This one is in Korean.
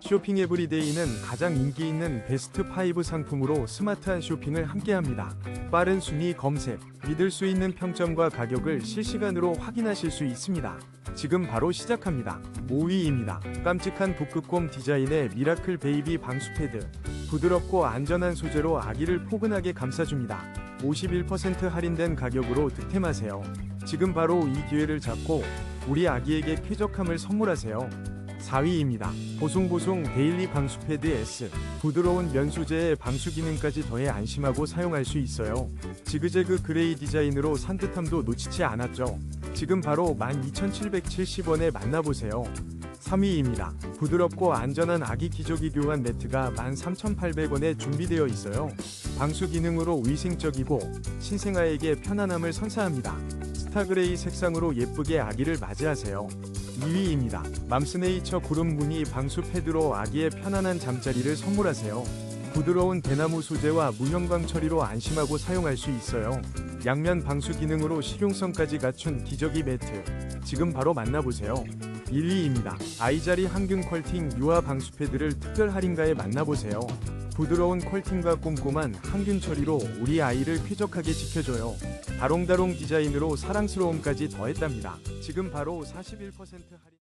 쇼핑 에브리데이는 가장 인기 있는 베스트 5 상품으로 스마트한 쇼핑을 함께합니다. 빠른 순위 검색, 믿을 수 있는 평점과 가격을 실시간으로 확인하실 수 있습니다. 지금 바로 시작합니다. 5위입니다. 깜찍한 북극곰 디자인의 미라클 베이비 방수 패드. 부드럽고 안전한 소재로 아기를 포근하게 감싸줍니다. 51% 할인된 가격으로 득템하세요. 지금 바로 이 기회를 잡고 우리 아기에게 쾌적함을 선물하세요. 4위입니다. 보송보송 데일리 방수 패드 S. 부드러운 면 소재에 방수 기능까지 더해 안심하고 사용할 수 있어요. 지그재그 그레이 디자인으로 산뜻함도 놓치지 않았죠. 지금 바로 12,770원에 만나보세요. 3위입니다. 부드럽고 안전한 아기 기저귀 교환 매트가 13,800원에 준비되어 있어요. 방수 기능으로 위생적이고 신생아에게 편안함을 선사합니다. 스타그레이 색상으로 예쁘게 아기를 맞이하세요. 2위입니다. 맘스네이처 구름 무늬 방수 패드로 아기의 편안한 잠자리를 선물하세요. 부드러운 대나무 소재와 무형광 처리로 안심하고 사용할 수 있어요. 양면 방수 기능으로 실용성까지 갖춘 기저귀 매트. 지금 바로 만나보세요. 1위입니다. 아이자리 항균 퀄팅 유아 방수 패드를 특별 할인가에 만나보세요. 부드러운 퀄팅과 꼼꼼한 항균 처리로 우리 아이를 쾌적하게 지켜줘요. 다롱다롱 디자인으로 사랑스러움까지 더했답니다. 지금 바로 41% 할인.